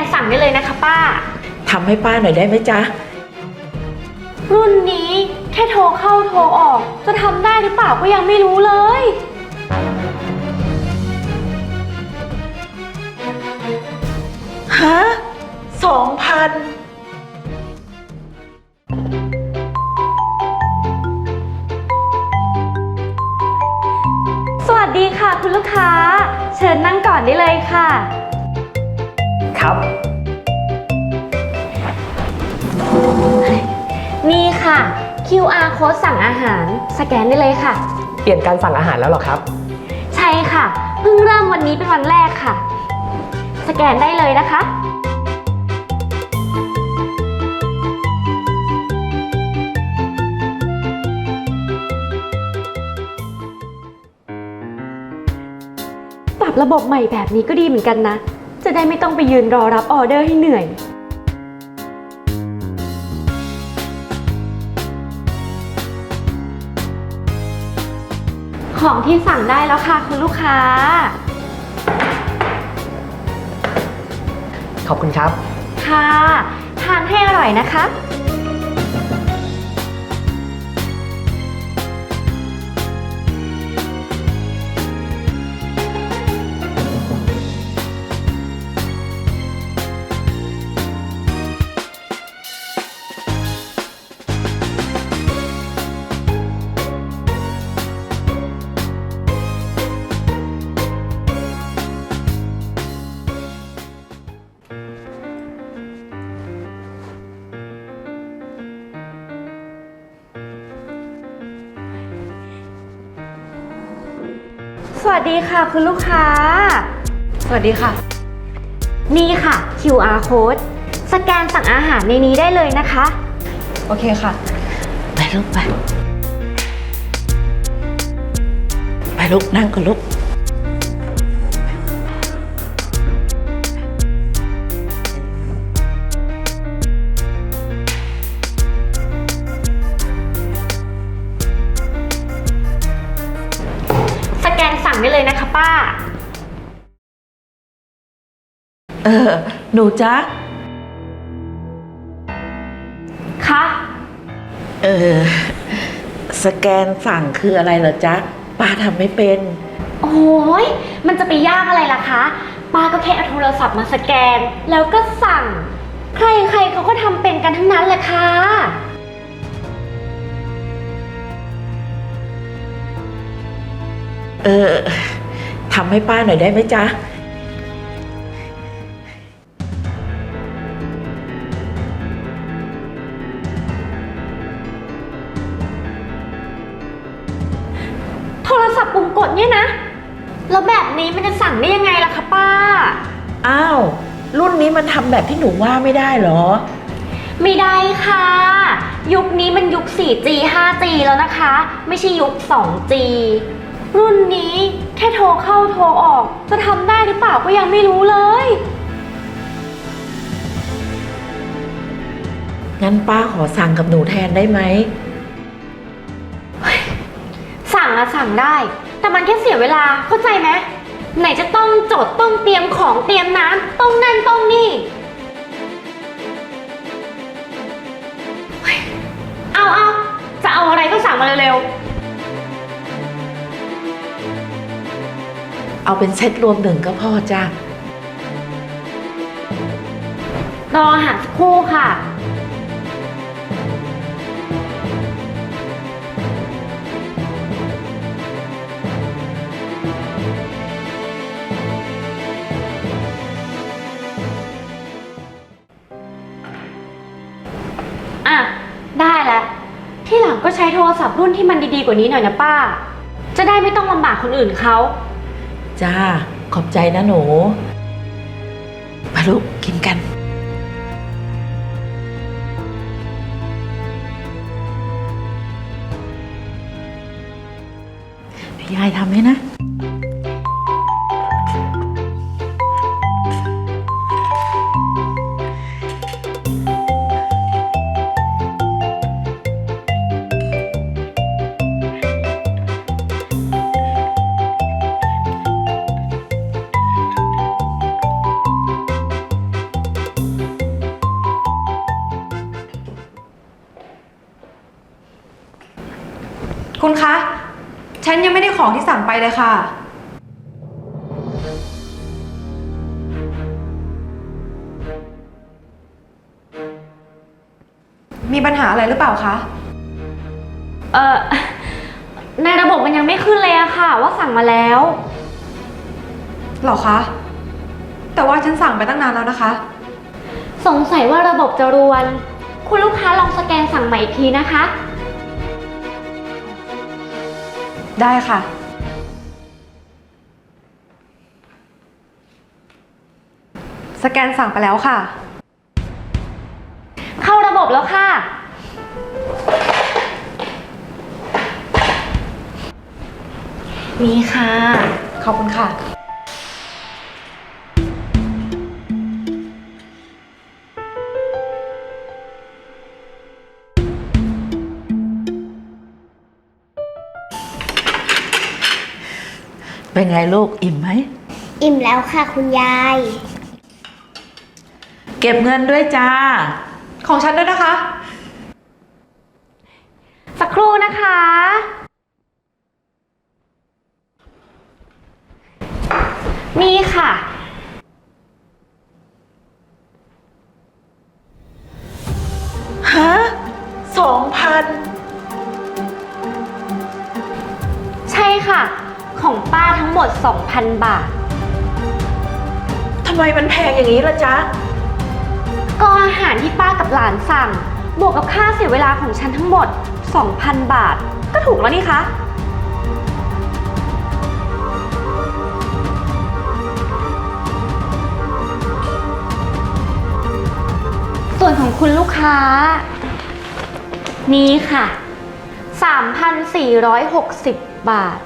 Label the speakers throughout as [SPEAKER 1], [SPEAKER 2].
[SPEAKER 1] นสั่งได้เลยนะคะป้า
[SPEAKER 2] ทำให้ป้าหน่อยได้ไหมจ๊ะ
[SPEAKER 1] รุ่นนี้แค่โทรเข้าโทรออก จะทำได้หรือเปล่าก็ยังไม่รู้เลย
[SPEAKER 2] ฮะสองพัน
[SPEAKER 1] สวัสดีค่ะคุณลูกค้า เชิญนั่งก่อนได้เลยค่ะ
[SPEAKER 3] ค่ะ
[SPEAKER 1] QR code สั่งอาหาร สแกนได้เลยค่ะ
[SPEAKER 3] เปลี่ยนการสั่งอาหารแล้วเหรอครับ
[SPEAKER 1] ใช่ค่ะ เพิ่งเริ่มวันนี้เป็นวันแรกค่ะ สแกนได้เลยนะคะ ปรับระบบใหม่แบบนี้ก็ดีเหมือนกันนะ จะได้ไม่ต้องไปยืนรอรับออเดอร์ให้เหนื่อย ของที่สั่งได้แล้วค่ะคุณลูกค้า
[SPEAKER 3] ขอบคุณครับ
[SPEAKER 1] ค่ะ ทานให้อร่อยนะคะ สวัสดีค่ะคุณลูกค้า
[SPEAKER 2] สวัสดีค่ะ
[SPEAKER 1] นี่ค่ะ QR code สแกนสั่งอาหารในนี้ได้เลยนะคะ
[SPEAKER 2] โอเคค่ะ ไปลูกไป ไปลูกนั่งก่อนลูก
[SPEAKER 1] นู
[SPEAKER 2] จ๊ะ
[SPEAKER 1] คะ
[SPEAKER 2] เออ สแกนสั่งคืออะไรเหรอจ๊ะ ป้าทำไม่เป็น
[SPEAKER 1] โอ้ยมันจะไปยากอะไรล่ะคะ ป้าก็แค่เอาโทรศัพท์มาสแกน แล้วก็สั่ง ใครๆเขาก็ทำเป็นกันทั้งนั้นแหละค่ะ
[SPEAKER 2] เออทำให้ป้าหน่อยได้ไหมจ๊ะ
[SPEAKER 1] นนี้มัน
[SPEAKER 2] ทำแบบที่หนูว่าไม่ได้เหรอ
[SPEAKER 1] ไม่ได้ค่ะ ยุคนี้มันยุค 4G 5G แล้วนะคะ ไม่ใช่ยุค 2G รุ่นนี้แค่โทรเข้าโทรออกจะทำได้หรือเปล่าก็ยังไม่รู้เลย
[SPEAKER 2] งั้นป้าขอสั่งกับหนูแทนได้ไหม
[SPEAKER 1] สั่งอะสั่งได้ แต่มันแค่เสียเวลาเข้าใจไหม ไหนจะต้องจดต้องเตรียมของเตรียมน้ำต้องนั่นต้องนี่เฮ้ยเอาเอาจะเอาอะไรก็สั่งมาเร็ว
[SPEAKER 2] เอาเป็นเซตรวมหนึ่งก็พอจ้ะ
[SPEAKER 1] ๆรออาหารสักครู่ค่ะ อะ ได้แล้วที่หลังก็ใช้โทรศัพท์รุ่นที่มันดีๆกว่านี้หน่อยนะป้า จะได้ไม่ต้องลำบากคนอื่นเขา
[SPEAKER 2] จ้า ขอบใจนะหนูมาลูกกินกัน เดี๋ยวยายทำให้นะ
[SPEAKER 4] คุณคะ ฉันยังไม่ได้ของที่สั่งไปเลยค่ะ มีปัญหาอะไรหรือเปล่าคะ
[SPEAKER 1] เออในระบบมันยังไม่ขึ้นเลยอะค่ะ ว่าสั่งมาแล้ว
[SPEAKER 4] หรอคะ แต่ว่าฉันสั่งไปตั้งนานแล้วนะคะ
[SPEAKER 1] สงสัยว่าระบบจะรวน คุณลูกค้าลองสแกนสั่งใหม่อีกทีนะคะ
[SPEAKER 4] ได้ค่ะ สแกนสั่งไปแล้วค่ะ
[SPEAKER 1] เข้าระบบแล้วค่ะ นี่ค่ะ
[SPEAKER 4] ขอบคุณค่ะ
[SPEAKER 2] เป็นไงลูกอิ่มไหม
[SPEAKER 5] อิ่มแล้วค่ะคุณยาย
[SPEAKER 2] เก็บเงินด้วยจ้า
[SPEAKER 4] ของฉันด้วยนะคะ
[SPEAKER 1] สักครู่นะคะ นี่ค่ะ มด 2,000 บาท
[SPEAKER 2] ทำไมมันแพงอย่างนี้ล่ะจ๊ะ
[SPEAKER 1] ก็อาหารที่ป้ากับหลานสั่ง บวกกับค่าเสียเวลาของฉันทั้งหมด 2,000 บาท ก็ถูกแล้วนี่คะ ส่วนของคุณลูกค้า นี่ค่ะ 3,460 บาท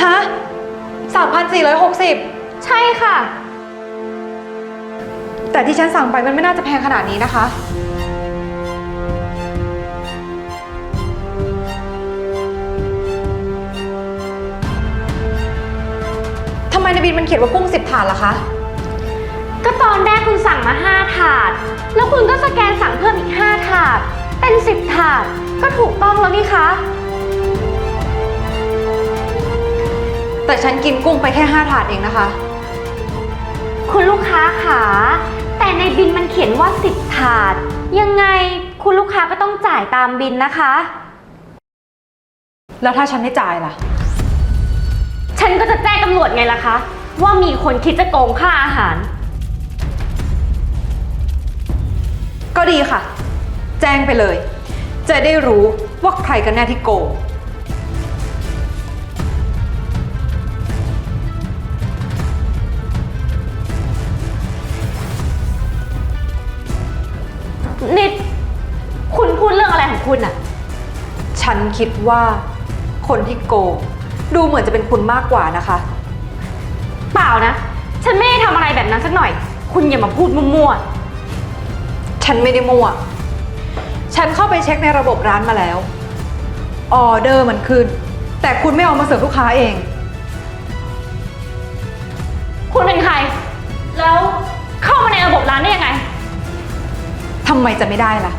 [SPEAKER 4] ฮะ 3,460
[SPEAKER 1] ใช่ค่ะ
[SPEAKER 4] แต่ที่ฉันสั่งไปมันไม่น่าจะแพงขนาดนี้นะคะ ทำไมในบินมันเขียนว่ากุ้งสิบถาดล่ะคะ
[SPEAKER 1] ก็ตอนแรกคุณสั่งมา 5 ถาด แล้วคุณก็สแกนสั่งเพิ่มอีก 5 ถาด เป็น 10 ถาด ก็ถูกต้องแล้วนี่คะ
[SPEAKER 4] แต่ฉันกินกุ้งไปแค่5ถาดเองนะคะ
[SPEAKER 1] คุณลูกค้าขาแต่ในบินมันเขียนว่า 10 ถาด ยังไงคุณลูกค้าก็ต้องจ่ายตามบินนะคะ
[SPEAKER 4] แล้วถ้าฉันไม่จ่ายล่ะ
[SPEAKER 1] ฉันก็จะแจ้งตำรวจไงล่ะคะ ว่ามีคนคิดจะโกงค่าอาหาร
[SPEAKER 4] ก็ดีค่ะ แจ้งไปเลย จะได้รู้ว่าใครกันแน่ที่โกง
[SPEAKER 1] นิด คุณพูดเรื่องอะไรของคุณอะ
[SPEAKER 4] ฉันคิดว่าคนที่โกงดูเหมือนจะเป็นคุณมากกว่านะคะ
[SPEAKER 1] เปล่านะ ฉันไม่ได้ทำอะไรแบบนั้นสักหน่อย คุณอย่ามาพูดมั่ว
[SPEAKER 4] ฉันไม่ได้มั่ว ฉันเข้าไปเช็คในระบบร้านมาแล้ว ออเดอร์มันขึ้น แต่คุณไม่เอามาเสิร์ฟลูกค้าเอง
[SPEAKER 1] ๆ คุณเป็นใคร แล้วเข้ามาในระบบร้านได้ยังไง
[SPEAKER 4] ทำไมจะไม่ได้ล่ะ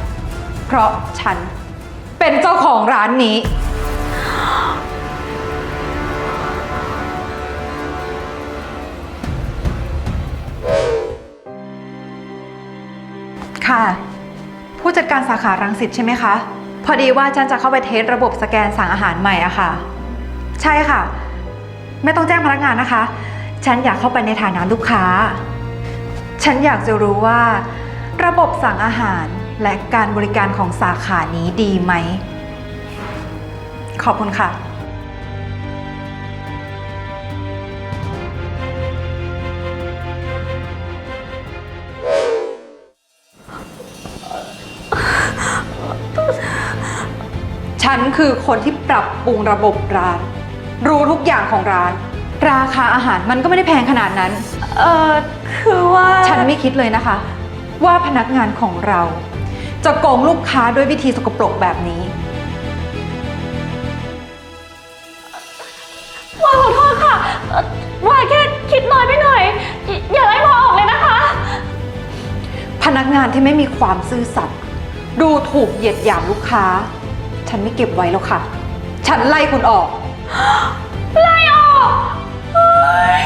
[SPEAKER 4] เพราะฉันเป็นเจ้าของร้านนี้ ค่ะ ผู้จัดการสาขารังสิตใช่ไหมคะ พอดีว่าฉันจะเข้าไปเทสระบบสแกนสั่งอาหารใหม่อะค่ะ ใช่ค่ะ ไม่ต้องแจ้งพนักงานนะคะ ฉันอยากเข้าไปในฐานะลูกค้า ฉันอยากจะรู้ว่า ระบบสั่งอาหารและการบริการของสาขานี้ดีไหม ขอบคุณค่ะ ฉันคือคนที่ปรับปรุงระบบร้าน รู้ทุกอย่างของร้าน ราคาอาหารมันก็ไม่ได้แพงขนาดนั้น
[SPEAKER 1] เออคือว่า
[SPEAKER 4] ฉันไม่คิดเลยนะคะ ว่าพนักงานของเรา จะโกงลูกค้าด้วยวิธีสกปรกแบบนี้
[SPEAKER 1] ว่าขอโทษค่ะเอ่อว่าแค่คิดน้อยไปหน่อยอย่าอย่าไล่พอออกเลยนะคะ
[SPEAKER 4] พนักงานที่ไม่มีความซื่อสัตย์ดูถูกเหยียดหยามลูกค้า ฉันไม่เก็บไว้แล้วค่ะ ฉันไล่คุณออก
[SPEAKER 1] ไล่ออกเฮ้ย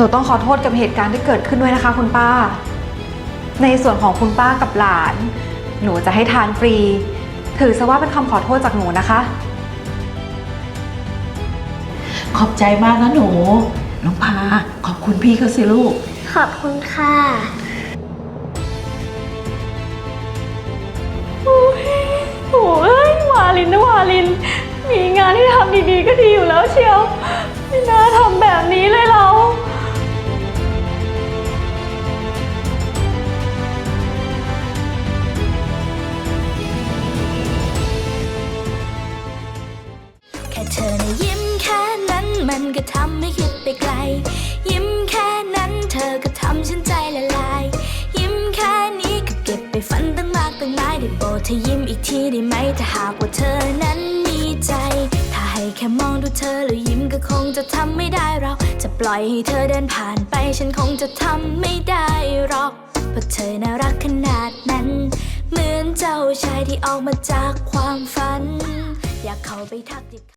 [SPEAKER 4] นูต้องขอโทษกับเหตุการณ์ที่เกิดขึ้นด้วยนะคะคุณป้า ในส่วนของคุณป้ากับหลาน หนูจะให้ทานฟรี ถือซะว่าเป็นคำขอโทษจากหนูนะคะ
[SPEAKER 2] ขอบใจมากนะหนู น้องพา ขอบคุณพี่เขาสิลูก
[SPEAKER 5] ขอบคุณค่ะ
[SPEAKER 1] โอ้ยโอ้ยวาลินนะวาลิน มีงานที่ทำดีๆก็ดีอยู่แล้วเชียว ไม่น่าทำแบบนี้เลย
[SPEAKER 6] ดเธอยิ้มอีกทีได้ไหมถ้าหากว่าเธอนั้นมีใจ ถ้าให้แค่มองดูเธอแล้วยิ้มก็คงจะทำไม่ได้เราจะปล่อยให้เธอเดินผ่านไปฉันคงจะทำไม่ได้หรอกเพราะเธอน่ารักขนาดนั้น เหมือนเจ้าชายที่ออกมาจากความฝัน อยากเข้าไปทักทิ